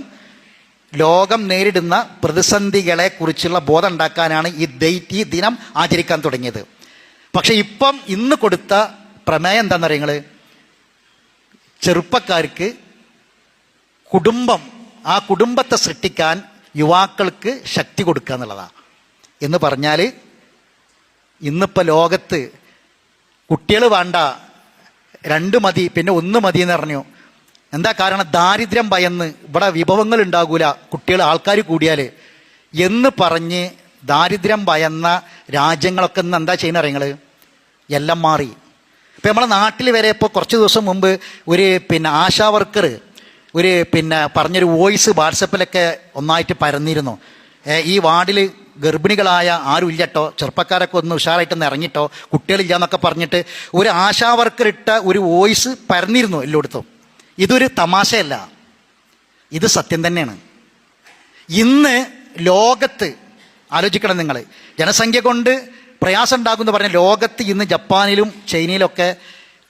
ലോകം നേരിടുന്ന പ്രതിസന്ധികളെ കുറിച്ചുള്ള ബോധം ഉണ്ടാക്കാനാണ് ഈ ഡേറ്റ് ദിനം ആചരിക്കാൻ തുടങ്ങിയത്. പക്ഷെ ഇപ്പം ഇന്ന് കൊടുത്ത പ്രമേയം എന്താണെന്ന് നിങ്ങൾ ചെറുപ്പക്കാർക്ക് കുടുംബം ആ കുടുംബത്തെ സൃഷ്ടിക്കാൻ യുവാക്കൾക്ക് ശക്തി കൊടുക്കുക എന്നുള്ളതാണ് എന്ന് പറഞ്ഞാൽ ഇന്നിപ്പോൾ ലോകത്ത് കുട്ടികൾ വേണ്ട രണ്ട് മതി പിന്നെ ഒന്ന് മതി എന്ന് പറഞ്ഞു. എന്താ കാരണം? ദാരിദ്ര്യം ഭയന്ന് ഇവിടെ വിഭവങ്ങൾ ഉണ്ടാകൂല കുട്ടികൾ ആൾക്കാർ കൂടിയാൽ എന്ന് പറഞ്ഞ് ദാരിദ്ര്യം ഭയന്ന രാജ്യങ്ങളൊക്കെ ഇന്ന് എന്താ ചെയ്യുന്ന അറിയങ്ങൾ എല്ലാം മാറി. ഇപ്പം നമ്മളെ നാട്ടിൽ വരെ ഇപ്പോൾ കുറച്ച് ദിവസം മുമ്പ് ഒരു പിന്നെ ആശാ വർക്കർ ഒരു പിന്നെ പറഞ്ഞൊരു വോയിസ് വാട്സപ്പിലൊക്കെ ഒന്നായിട്ട് പരന്നിരുന്നു. ഈ വാർഡിൽ ഗർഭിണികളായ ആരുമില്ലട്ടോ? ചെറുപ്പക്കാരൊക്കെ ഒന്ന് ഉഷാറായിട്ടൊന്ന് ഇറങ്ങിട്ടോ? കുട്ടികളില്ല എന്നൊക്കെ പറഞ്ഞിട്ട് ഒരു ആശാ വർക്കറിട്ട ഒരു വോയിസ് പരന്നിരുന്നു എല്ലായിടത്തും. ഇതൊരു തമാശയല്ല. ഇത് സത്യം തന്നെയാണ്. ഇന്ന് ലോകത്ത് ആലോചിക്കണം നിങ്ങൾ ജനസംഖ്യ കൊണ്ട് പ്രയാസം ഉണ്ടാകുമെന്ന് പറഞ്ഞ ലോകത്ത് ഇന്ന് ജപ്പാനിലും ചൈനയിലൊക്കെ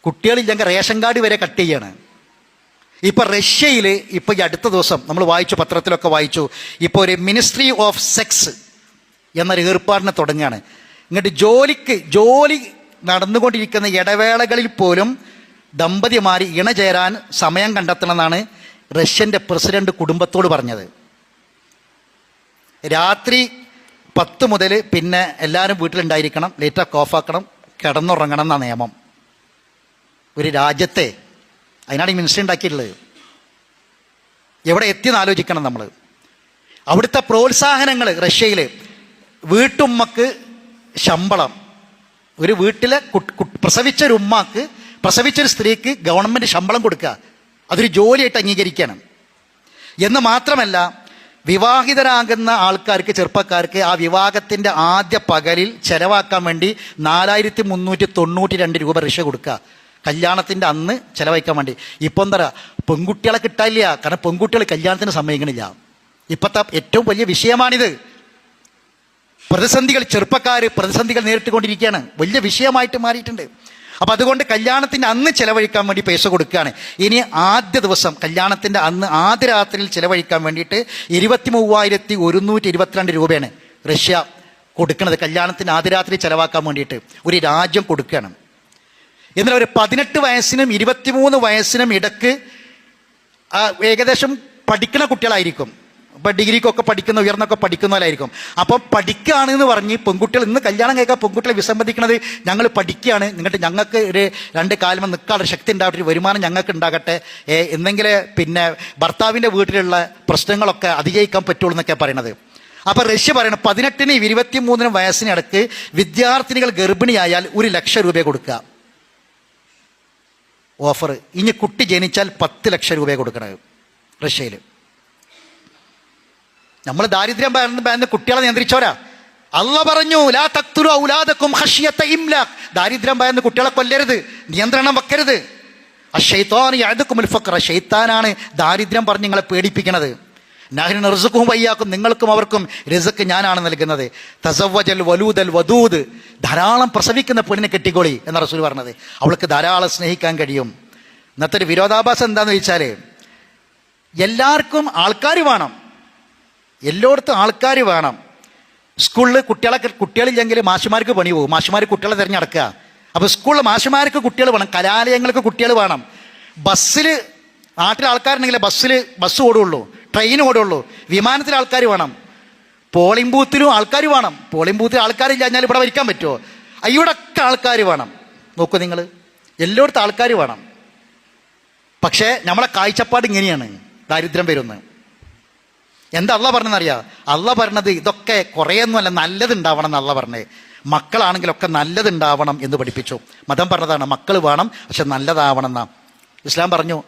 കുട്ടികളില്ലെങ്കിൽ റേഷൻ കാർഡ് വരെ കട്ട് ചെയ്യാണ്. ഇപ്പൊ റഷ്യയിൽ ഇപ്പൊ ഈ അടുത്ത ദിവസം നമ്മൾ വായിച്ചു പത്രത്തിലൊക്കെ വായിച്ചു ഇപ്പോൾ ഒരു മിനിസ്ട്രി ഓഫ് സെക്സ് എന്നൊരു ഏർപ്പാടിനെ തുടങ്ങുകയാണ്. ഇങ്ങോട്ട് ജോലിക്ക് ജോലി നടന്നുകൊണ്ടിരിക്കുന്ന ഇടവേളകളിൽ പോലും ദമ്പതിമാർ ഇണചേരാൻ സമയം കണ്ടെത്തണമെന്നാണ് റഷ്യന്റെ പ്രസിഡന്റ് കുടുംബത്തോട് പറഞ്ഞത്. രാത്രി പത്ത് മുതൽ പിന്നെ എല്ലാവരും വീട്ടിലുണ്ടായിരിക്കണം ലേറ്റൊക്കെ ഓഫാക്കണം കിടന്നുറങ്ങണം എന്ന നിയമം. ഒരു രാജ്യത്തെ അതിനാണ് ഈ മിനിസ്റ്റർ ഉണ്ടാക്കിയിട്ടുള്ളത്. എവിടെ എത്തിയെന്ന് ആലോചിക്കണം നമ്മൾ അവിടുത്തെ പ്രോത്സാഹനങ്ങൾ റഷ്യയിൽ വീട്ടുമ്മക്ക് ശമ്പളം. ഒരു വീട്ടിലെ പ്രസവിച്ച ഒരു ഉമ്മക്ക് പ്രസവിച്ച ഒരു സ്ത്രീക്ക് ഗവൺമെന്റ് ശമ്പളം കൊടുക്കുക. അതൊരു ജോലിയായിട്ട് അംഗീകരിക്കണം. എന്ന് മാത്രമല്ല വിവാഹിതരാകുന്ന ആൾക്കാർക്ക് ചെറുപ്പക്കാർക്ക് ആ വിവാഹത്തിന്റെ ആദ്യ പകലിൽ ചെലവാക്കാൻ വേണ്ടി നാലായിരത്തി മുന്നൂറ്റി തൊണ്ണൂറ്റി രണ്ട് രൂപ റിഷ കൊടുക്കുക. കല്യാണത്തിന്റെ അന്ന് ചിലവഴിക്കാൻ വേണ്ടി. ഇപ്പം എന്താ പറയുക പെൺകുട്ടികളെ കിട്ടാനില്ല. കാരണം പെൺകുട്ടികൾ കല്യാണത്തിന് സമ്മതിക്കണില്ല. ഇപ്പോഴത്തെ ഏറ്റവും വലിയ വിഷയമാണിത്. പ്രതിസന്ധികൾ ചെറുപ്പക്കാർ പ്രതിസന്ധികൾ നേരിട്ടുകൊണ്ടിരിക്കുകയാണ്. വലിയ വിഷയമായിട്ട് മാറിയിട്ടുണ്ട്. അപ്പം അതുകൊണ്ട് കല്യാണത്തിന്റെ അന്ന് ചിലവഴിക്കാൻ വേണ്ടി പൈസ കൊടുക്കുകയാണ്. ഇനി ആദ്യ ദിവസം കല്യാണത്തിന്റെ അന്ന് ആദ്യ രാത്രിയിൽ ചിലവഴിക്കാൻ വേണ്ടിയിട്ട് ഇരുപത്തി മൂവായിരത്തി ഒരുന്നൂറ്റി ഇരുപത്തിരണ്ട് രൂപയാണ് റഷ്യ കൊടുക്കുന്നത്. കല്യാണത്തിന് ആദ്യ രാത്രി ചിലവാക്കാൻ വേണ്ടിയിട്ട് ഒരു രാജ്യം കൊടുക്കുകയാണ്. എന്നാൽ ഒരു പതിനെട്ട് വയസ്സിനും ഇരുപത്തിമൂന്ന് വയസ്സിനും ഇടയ്ക്ക് ഏകദേശം പഠിക്കുന്ന കുട്ടികളായിരിക്കും. ഇപ്പം ഡിഗ്രിക്കൊക്കെ പഠിക്കുന്ന ഉയർന്നൊക്കെ പഠിക്കുന്നവരായിരിക്കും അപ്പോൾ പഠിക്കുകയാണ് എന്ന് പറഞ്ഞ് പെൺകുട്ടികൾ ഇന്ന് കല്യാണം കേൾക്കാൻ പെൺകുട്ടികളെ വിസമ്മതിക്കുന്നത് ഞങ്ങൾ പഠിക്കുകയാണ്. എന്നിട്ട് ഞങ്ങൾക്ക് ഒരു രണ്ട് കാലം നിൽക്കാനുള്ള ശക്തി ഉണ്ടാകട്ടെ ഒരു വരുമാനം ഞങ്ങൾക്ക് ഉണ്ടാകട്ടെ. എന്നെങ്കിലേ പിന്നെ ഭർത്താവിന്റെ വീട്ടിലുള്ള പ്രശ്നങ്ങളൊക്കെ അതിജയിക്കാൻ പറ്റുള്ളൂ എന്നൊക്കെ പറയണത്. അപ്പോൾ റഷ്യ പറയണം പതിനെട്ടിനും ഇരുപത്തിമൂന്നിനും വയസ്സിനിടക്ക് വിദ്യാർത്ഥിനികൾ ഗർഭിണിയായാൽ ഒരു ലക്ഷം രൂപ കൊടുക്കുക. ഓഫർ ഇനി കുട്ടി ജനിച്ചാൽ പത്ത് ലക്ഷം രൂപ കൊടുക്കണത് റഷ്യയിൽ നമ്മൾ ദാരിദ്ര്യം ഭയന്ന് കുട്ടികളെ നിയന്ത്രിച്ചോരാ അള്ള പറഞ്ഞു ലാ തക്തുരു ഔലാദക്കും ഇംലാഖ്. ദാരിദ്ര്യം പറയുന്ന കുട്ടികളെ കൊല്ലരുത് നിയന്ത്രണം വെക്കരുത്. അഷൈത്താൻ യാദക്കുമുൽ ഫക്ര ഷെയ്ത്താനാണ് ദാരിദ്ര്യം പറഞ്ഞ് നിങ്ങളെ പേടിപ്പിക്കണത്. നഹ്റിന് റിസുക്കും വയ്യാക്കും നിങ്ങൾക്കും അവർക്കും റിസക്ക് ഞാനാണ് നൽകുന്നത്. തസവജൽ വലൂദൽ വദൂദ്. ധാരാളം പ്രസവിക്കുന്ന പെണ്ണിനെ കെട്ടിക്കോളി എന്ന റസൂൽ പറഞ്ഞത്. അവൾക്ക് ധാരാളം സ്നേഹിക്കാൻ കഴിയും. ഇന്നത്തെ ഒരു വിരോധാഭാസം എന്താണെന്ന് ചോദിച്ചാൽ എല്ലാവർക്കും ആൾക്കാർ വേണം. എല്ലായിടത്തും ആൾക്കാർ വേണം. സ്കൂളിൽ കുട്ടികളെ കുട്ടികളില്ലെങ്കിൽ മാഷിമാർക്ക് പണി പോകും. മാഷിമാർ കുട്ടികളെ തിരഞ്ഞെടുക്കുക. അപ്പോൾ സ്കൂളിൽ മാഷിമാർക്ക് കുട്ടികൾ വേണം. കലാലയങ്ങൾക്ക് കുട്ടികൾ വേണം. ബസ്സിൽ നാട്ടിലെ ആൾക്കാരുണ്ടെങ്കിൽ ബസ്സിൽ ബസ് ഓടുള്ളൂ. ട്രെയിൻ ഓടുള്ളൂ. വിമാനത്തിൽ ആൾക്കാർ വേണം. പോളിംഗ് ബൂത്തിലും ആൾക്കാർ വേണം. പോളിംഗ് ബൂത്തിൽ ആൾക്കാരില്ല കഴിഞ്ഞാൽ ഇവിടെ വരിക്കാൻ പറ്റുമോ? അയ്യോടൊക്കെ ആൾക്കാർ വേണം. നോക്കൂ നിങ്ങൾ എല്ലായിടത്തും ആൾക്കാർ വേണം. പക്ഷേ നമ്മളെ കാഴ്ചപ്പാട് ഇങ്ങനെയാണ്. ദാരിദ്ര്യം വരുന്നത് എന്താ അള്ള പറഞ്ഞതെന്നറിയാ? അള്ള പറഞ്ഞത് ഇതൊക്കെ കുറേയൊന്നുമല്ല നല്ലതുണ്ടാവണം എന്നല്ല പറഞ്ഞത് മക്കളാണെങ്കിലൊക്കെ നല്ലതുണ്ടാവണം എന്ന് പഠിപ്പിച്ചു. മതം പറഞ്ഞതാണ് മക്കൾ വേണം പക്ഷെ നല്ലതാവണം എന്നാ. ഇസ്ലാം പറഞ്ഞു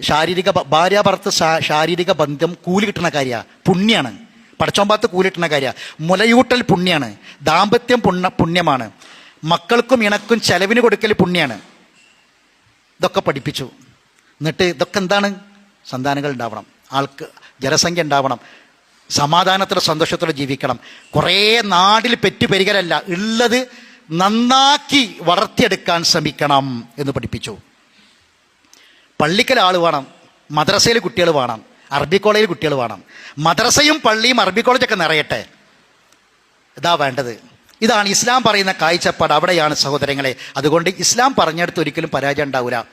ശാരീരിക ഭാര്യ ഭർത്ത് ശാരീരിക ബന്ധം കൂലി കിട്ടുന്ന കാര്യമാണ് പുണ്യാണ്. പടച്ചോമ്പാത്ത് കൂലി കിട്ടുന്ന കാര്യമാണ് മുലയൂട്ടൽ പുണ്യാണ് ദാമ്പത്യം പുണ്യ പുണ്യമാണ്. മക്കൾക്കും ഇണക്കും ചെലവിന് കൊടുക്കൽ പുണ്യാണ്. ഇതൊക്കെ പഠിപ്പിച്ചു. എന്നിട്ട് ഇതൊക്കെ എന്താണ്? സന്താനങ്ങൾ ഉണ്ടാവണം. ആൾക്ക് ജനസംഖ്യ ഉണ്ടാവണം. സമാധാനത്തിലും സന്തോഷത്തോടെ ജീവിക്കണം. കുറേ നാടിൽ പെറ്റു പെരുകലല്ല ഉള്ളത് നന്നാക്കി വളർത്തിയെടുക്കാൻ ശ്രമിക്കണം എന്ന് പഠിപ്പിച്ചു. പള്ളിക്കൽ ആൾ വേണം മദ്രസയിൽ കുട്ടികൾ വേണം അറബി കോളേജിൽ കുട്ടികൾ വേണം. മദ്രസയും പള്ളിയും അറബി കോളേജൊക്കെ നിറയട്ടെ. ഇതാ വേണ്ടത്. ഇതാണ് ഇസ്ലാം പറയുന്ന കാഴ്ചപ്പാട്. അവിടെയാണ് സഹോദരങ്ങളെ. അതുകൊണ്ട് ഇസ്ലാം പറഞ്ഞെടുത്ത് ഒരിക്കലും പരാജയം ഉണ്ടാവില്ല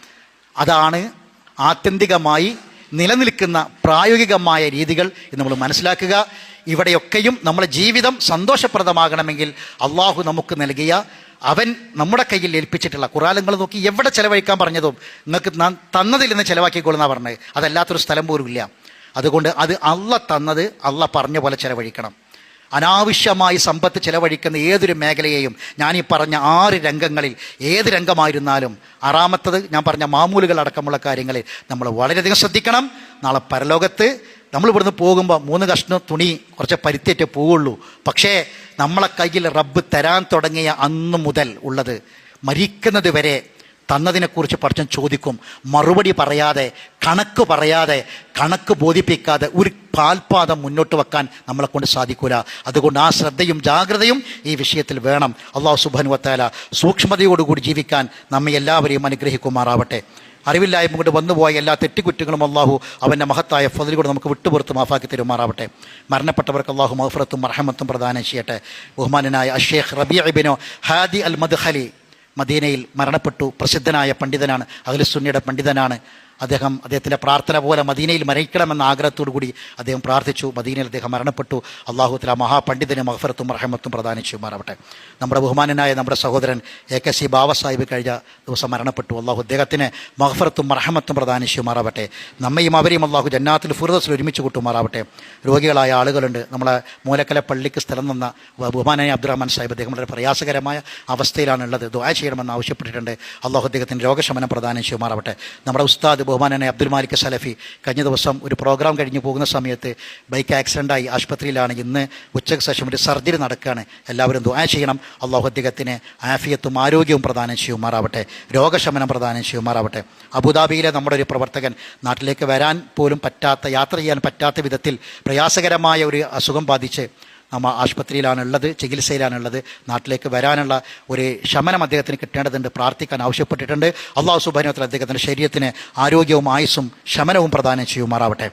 അതാണ് ആത്യന്തികമായി നിലനിൽക്കുന്ന പ്രായോഗികമായ രീതികൾ നമ്മൾ മനസ്സിലാക്കുക. ഇവിടെയൊക്കെയും നമ്മുടെ ജീവിതം സന്തോഷപ്രദമാകണമെങ്കിൽ അള്ളാഹു നമുക്ക് നൽകിയ അവൻ നമ്മുടെ കയ്യിൽ ഏൽപ്പിച്ചിട്ടുള്ള കുറാലങ്ങൾ നോക്കി എവിടെ ചിലവഴിക്കാൻ പറഞ്ഞതും നിങ്ങൾക്ക് നാം തന്നതിൽ നിന്ന് ചിലവാക്കിക്കൊള്ളുന്ന പറഞ്ഞത് അതല്ലാത്തൊരു സ്ഥലം പോലും ഇല്ല. അതുകൊണ്ട് അത് അള്ള തന്നത് അള്ള പറഞ്ഞ പോലെ ചെലവഴിക്കണം. അനാവശ്യമായി സമ്പത്ത് ചെലവഴിക്കുന്ന ഏതൊരു മേഖലയെയും ഈ പറഞ്ഞ ആറ് രംഗങ്ങളിൽ ഏത് രംഗമായിരുന്നാലും ആറാമത്തത് ഞാൻ പറഞ്ഞ മാമൂലുകൾ അടക്കമുള്ള കാര്യങ്ങളിൽ നമ്മൾ വളരെയധികം ശ്രദ്ധിക്കണം. നാളെ പരലോകത്ത് നമ്മൾ ഇവിടുന്ന് പോകുമ്പോൾ മൂന്ന് കഷ്ണം തുണി കുറച്ച് പരുത്തേറ്റേ പോവുള്ളൂ. പക്ഷേ നമ്മളെ കയ്യിൽ റബ്ബ് തരാൻ തുടങ്ങിയ അന്ന് മുതൽ ഉള്ളത് മരിക്കുന്നത് വരെ തന്നതിനെക്കുറിച്ച് പഠിച്ചൻ ചോദിക്കും. മറുപടി പറയാതെ കണക്ക് പറയാതെ കണക്ക് ബോധിപ്പിക്കാതെ ഒരു പാൽപാദം മുന്നോട്ട് വെക്കാൻ നമ്മളെ കൊണ്ട് സാധിക്കൂല. അതുകൊണ്ട് ആ ശ്രദ്ധയും ജാഗ്രതയും ഈ വിഷയത്തിൽ വേണം. അള്ളാഹു സുബാനുവത്താല സൂക്ഷ്മതയോടുകൂടി ജീവിക്കാൻ നമ്മെ എല്ലാവരെയും അനുഗ്രഹിക്കുമാറാവട്ടെ. അറിവില്ലായ്മ കൊണ്ട് വന്നുപോയ എല്ലാ തെറ്റുകുറ്റങ്ങളും അള്ളാഹു അവന്റെ മഹത്തായ ഫതിൽ കൊണ്ട് നമുക്ക് വിട്ടുപുറത്ത് മാഫാക്കി തരുമാറാവട്ടെ. മരണപ്പെട്ടവർക്ക് അള്ളാഹു മഹഫറത്തും മർഹമത്തും പ്രദാനം ചെയ്യട്ടെ. ബഹുമാനനായ അഷേഖ് റബി അബിനോ ഹാദി അൽ മദ്ഹലി മദീനയിൽ മരണപ്പെട്ടു. പ്രസിദ്ധനായ പണ്ഡിതനാണ്. അഖിലുസുന്നിയുടെ പണ്ഡിതനാണ്. അദ്ദേഹം അദ്ദേഹത്തിന്റെ പ്രാർത്ഥന പോലെ മദീനയിൽ മരിക്കണമെന്ന ആഗ്രഹത്തോടു കൂടി അദ്ദേഹം പ്രാർത്ഥിച്ചു. മദീനയിൽ അദ്ദേഹം മരണപ്പെട്ടു. അള്ളാഹുത്തല മഹാപണ്ഡിതന് മഹഫറത്തും റഹമത്തും പ്രധാനിച്ചു ചെയ്യുമാറാവട്ടെ നമ്മുടെ ബഹുമാനനായ നമ്മുടെ സഹോദരൻ A K C Baba Sahib കഴിഞ്ഞ ദിവസം മരണപ്പെട്ടു. അള്ളാഹു അദ്ദേഹത്തിന് മഹഫറത്തും റഹമത്തും പ്രധാനിച്ചു ചെയ്യുമാറാവട്ടെ നമ്മയും അവരെയും അള്ളാഹു ജന്നാത്തിൽ ഫുർദസിൽ ഒരുമിച്ച് കൂട്ടുമാറാവട്ടെ. രോഗികളായ ആളുകളുണ്ട്. നമ്മളെ മൂലക്കല പള്ളിക്ക് സ്ഥലം നിന്ന ബഹുമാനായ അബ്ദുറഹ്മാൻ സാഹിബ് അദ്ദേഹം വളരെ പ്രയാസകരമായ അവസ്ഥയിലാണുള്ളത്. ദുആ ചെയ്യണമെന്ന് ആവശ്യപ്പെട്ടിട്ടുണ്ട്. അള്ളാഹു അദ്ദേഹത്തിന് രോഗശമനം പ്രദാനം ചെയ്യുമാറാവട്ടെ നമ്മുടെ ഉസ്താദ് ബഹുമാനായ അബ്ദുൽ മാലിക് സലഫി കഴിഞ്ഞ ദിവസം ഒരു പ്രോഗ്രാം കഴിഞ്ഞ് പോകുന്ന സമയത്ത് ബൈക്ക് ആക്സിഡന്റായി ആശുപത്രിയിലാണ്. ഇന്ന് ഉച്ചയ്ക്ക് ശേഷം ഒരു സർജറി നടക്കുകയാണ്. എല്ലാവരും ദുആ ചെയ്യണം. അള്ളാഹു അദ്ദേഹത്തിന് ആഫിയത്തും ആരോഗ്യവും പ്രദാനം ചെയ്യുമാറാവട്ടെ. രോഗശമനം പ്രദാനം ചെയ്യുമാറാവട്ടെ. അബുദാബിയിലെ നമ്മുടെ ഒരു പ്രവർത്തകൻ നാട്ടിലേക്ക് വരാൻ പോലും പറ്റാത്ത യാത്ര ചെയ്യാൻ പറ്റാത്ത വിധത്തിൽ പ്രയാസകരമായ ഒരു അസുഖം ബാധിച്ച് നമ്മ ആശുപത്രിയിലാണുള്ളത് ചികിത്സയിലാണുള്ളത് നാട്ടിലേക്ക് വരാനുള്ള ഒരു ശമനം അദ്ദേഹത്തിന് കിട്ടേണ്ടതുണ്ട് പ്രാർത്ഥിക്കാൻ ആവശ്യപ്പെട്ടിട്ടുണ്ട്. അള്ളാഹു സുബാനുവത്തിൽ അദ്ദേഹത്തിന്റെ ശരീരത്തിന് ആരോഗ്യവും ആയുസ്സും ശമനവും പ്രദാനം ചെയ്യുമാറാവട്ടെ.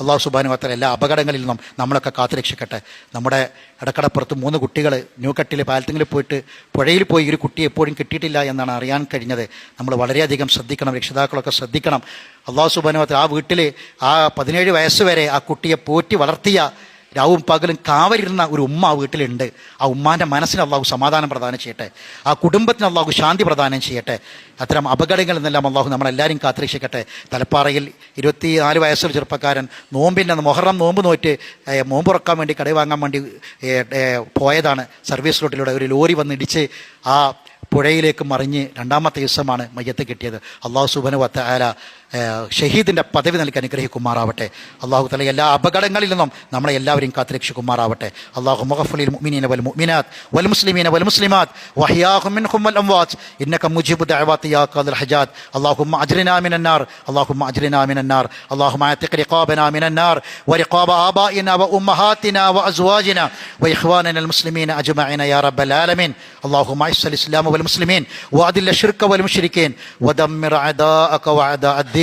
അള്ളാഹു സുബാനുവത്തൽ എല്ലാ അപകടങ്ങളിൽ നിന്നും നമ്മളൊക്കെ കാത്തുരക്ഷിക്കട്ടെ നമ്മുടെ ഇടക്കടപ്പുറത്ത് മൂന്ന് കുട്ടികൾ ന്യൂക്കട്ടിൽ പാലത്തിങ്ങിൽ പോയിട്ട് പുഴയിൽ പോയി ഒരു കുട്ടി എപ്പോഴും കിട്ടിയിട്ടില്ല എന്നാണ് അറിയാൻ കഴിഞ്ഞത്. നമ്മൾ വളരെയധികം ശ്രദ്ധിക്കണം രക്ഷിതാക്കളൊക്കെ ശ്രദ്ധിക്കണം. അള്ളാഹു സുബാനുവത്തൽ ആ വീട്ടിൽ ആ പതിനേഴ് വയസ്സ് വരെ ആ കുട്ടിയെ പോറ്റി വളർത്തിയ രാവും പകലും കാവലിരുന്ന ഒരു ഉമ്മ ആ വീട്ടിലുണ്ട്. ആ ഉമ്മാന്റെ മനസ്സിന് അള്ളാഹു സമാധാനം പ്രദാനം ചെയ്യട്ടെ. ആ കുടുംബത്തിന് അള്ളാഹു ശാന്തി പ്രദാനം ചെയ്യട്ടെ. അത്തരം അപകടങ്ങളിൽ നിന്നെല്ലാം അള്ളാഹു നമ്മളെല്ലാവരും കാത്തിരക്ഷിക്കട്ടെ. തലപ്പാറയിൽ ഇരുപത്തി നാല് വയസ്സുള്ള ചെറുപ്പക്കാരൻ നോമ്പിന്റെ മൊഹറം നോമ്പ് നോറ്റ് നോമ്പുറക്കാൻ വേണ്ടി കട വാങ്ങാൻ വേണ്ടി പോയതാണ്. സർവീസ് റോട്ടിലൂടെ ഒരു ലോറി വന്ന് ഇടിച്ച് ആ പുഴയിലേക്ക് മറിഞ്ഞ് രണ്ടാമത്തെ ദിവസമാണ് മയ്യത്ത് കിട്ടിയത്. അള്ളാഹു സുബനു വത്ത ആല ഷഹീദിൻ്റെ പദവി നൽകി അനുഗ്രഹിക്കുമാറാവട്ടെ അള്ളാഹു തല എല്ലാ അപകടങ്ങളിൽ നിന്നും നമ്മളെ എല്ലാവരെയും കാത്തുരക്ഷിക്കുമാറാവട്ടെ അള്ളാഹു മുഖഫുലിൽ മുഅ്മിനീന വൽ മുഅ്മിനാത്ത് വൽ മുസ്ലിമീന വൽ മുസ്ലിമാത്ത് വഹിയാഹും മിൻഹും വൽ അംവാത്ത് ഇന്നക മുജീബു ദഅവാതി യാ ഖാദിൽ ഹജാത്ത് اللهم اجرنا من النار اللهم اجرنا من النار اللهم اعتق رقابنا من النار ورقاب ابائنا وامهاتنا وازواجنا واخواننا المسلمين اجمعين يا رب العالمين اللهم اعز الاسلام والمسلمين واذل الشرك والمشركين ودمر اعداءك واعداء الدين